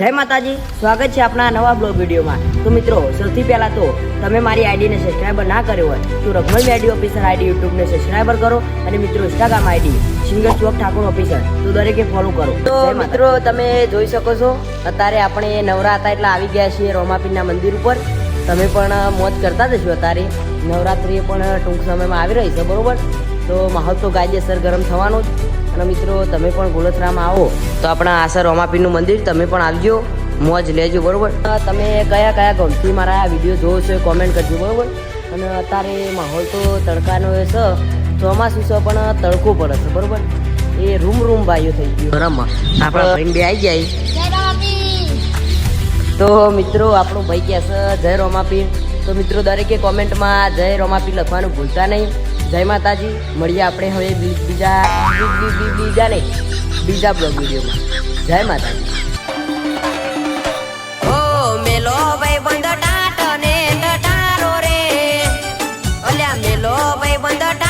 જય માતાજી સ્વાગત છે આપણા નવા બ્લોગ વિડીયોમાં. તો મિત્રો સૌથી પહેલાં તો તમે મારી આઈડીને સબસ્ક્રાઈબર ના કર્યો હોય તો રઘમલ મેડી ઓફિસર આઈડી યુટ્યુબને સબસ્ક્રાઈબર કરો અને મિત્રો Instagram ID singer Chok Thakor officer તો દરેકે ફોલો કરો. તો મિત્રો તમે જોઈ શકો છો અત્યારે આપણે નવરા હતા એટલે આવી ગયા છીએ રોમાપીરના મંદિર ઉપર. તમે પણ મોજ કરતા જશો અત્યારે. નવરાત્રિએ પણ ટૂંક સમયમાં આવી રહી છે બરોબર? તો માહોલ તો કાયદેસર ગરમ થવાનો જ. અને મિત્રો તમે પણ ગોલથરામાં આવો તો આપણા આસર રોમાપીરનું મંદિર તમે પણ આવજો. મોજ લેજો બરોબર? તમે કયા કયા ગમતી મારા આ વીડિયો જોવો છો કોમેન્ટ કરજો બરોબર? અને અત્યારે માહોલ તો તડકાનો એ છે ચોમાસું છે પણ તડકો પડે છે બરોબર? એ રૂમ રૂમ ભાઈઓ થઈ ગયો. બરાબર. આપણા ભાઈ બે આવી જાય તો મિત્રો આપણું ભાઈ કહે છે? જય રોમાપીર. તો મિત્રો દરેકે કોમેન્ટમાં જય રોમાપીર લખવાનું ભૂલતા નહીં. જય માતાજી. મળીએ આપણે હવે બીજા બીજા નહીં બીજા બ્લોગ વિડીયોમાં. જય માતાજી. ઓ મેલો ભાઈ બંધ ટાટ ને ટારો મેલો ભાઈ બંધ